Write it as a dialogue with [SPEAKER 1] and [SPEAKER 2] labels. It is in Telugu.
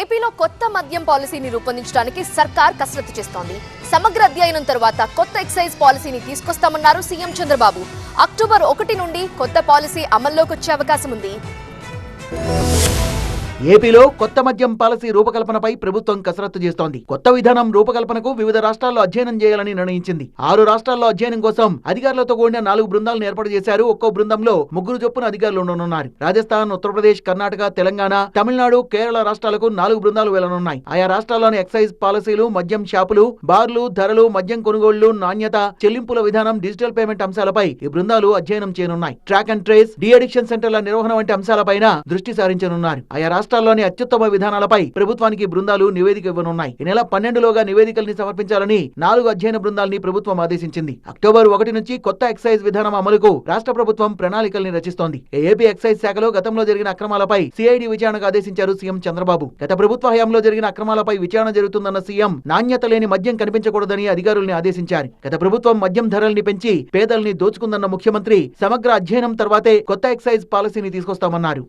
[SPEAKER 1] ఏపీలో కొత్త మద్యం పాలసీని రూపొందించడానికి సర్కార్ కసరత్తు చేస్తోంది. సమగ్ర అధ్యయనం తర్వాత కొత్త ఎక్సైజ్ పాలసీని తీసుకొస్తామన్నారు సీఎం చంద్రబాబు. అక్టోబర్ ఒకటి నుండి కొత్త పాలసీ అమల్లోకి వచ్చే అవకాశం ఉంది.
[SPEAKER 2] ఏపీలో కొత్త మద్యం పాలసీ రూపకల్పనపై ప్రభుత్వం కసరత్తు చేస్తోంది. కొత్త విధానం రూపకల్పనకు వివిధ రాష్ట్రాల్లో అధ్యయనం చేయాలని నిర్ణయించింది. ఆరు రాష్ట్రాల్లో అధ్యయనం కోసం అధికారులతో కూడిన నాలుగు బృందాలను ఏర్పాటు చేశారు. ఒక్కో బృందంలో ముగ్గురు చొప్పున అధికారులు ఉండనున్నారు. రాజస్థాన్ ఉత్తరప్రదేశ్ కర్ణాటక తెలంగాణ తమిళనాడు కేరళ రాష్ట్రాలకు నాలుగు బృందాలు వెళ్ళనున్నాయి. ఆయా రాష్ట్రాల్లోని ఎక్సైజ్ పాలసీలు మద్యం షాపులు బార్లు ధరలు మద్యం కొనుగోళ్ళు నాణ్యత చెల్లింపుల విధానం డిజిటల్ పేమెంట్ అంశాలపై ఈ బృందాలు అధ్యయనం చేయనున్నాయి. Track and trace de addiction సెంటర్ల నిర్వహణ వంటి అంశాలపైన దృష్టి సారించనున్నారు. ఆయా రాష్ట్రాల్లోని అత్యుత్తమ విధానాలపై ప్రభుత్వానికి బృందాలు నివేదిక ఇవ్వనున్నాయి. ఈ నెల పన్నెండులోగా నివేదికల్ని సమర్పించాలని నాలుగు అధ్యయన బృందాల్ని ప్రభుత్వం ఆదేశించింది. అక్టోబర్ ఒకటి నుంచి కొత్త ఎక్సైజ్ విధానం అమలుకు రాష్ట్ర ప్రభుత్వం ప్రణాళికల్ని రచిస్తోంది. ఏపీ ఎక్సైజ్ శాఖలో గతంలో జరిగిన అక్రమాలపై సిఐడి విచారణకు ఆదేశించారు సీఎం చంద్రబాబు. గత ప్రభుత్వ హయాంలో జరిగిన అక్రమాలపై విచారణ జరుగుతుందన్న సీఎం నాణ్యత లేని మద్యం కనిపించకూడదని అధికారుల్ని ఆదేశించారు. గత ప్రభుత్వం మద్యం ధరల్ని పెంచి పేదల్ని దోచుకుందన్న ముఖ్యమంత్రి సమగ్ర అధ్యయనం తర్వాతే కొత్త ఎక్సైజ్ పాలసీని తీసుకొస్తామన్నారు.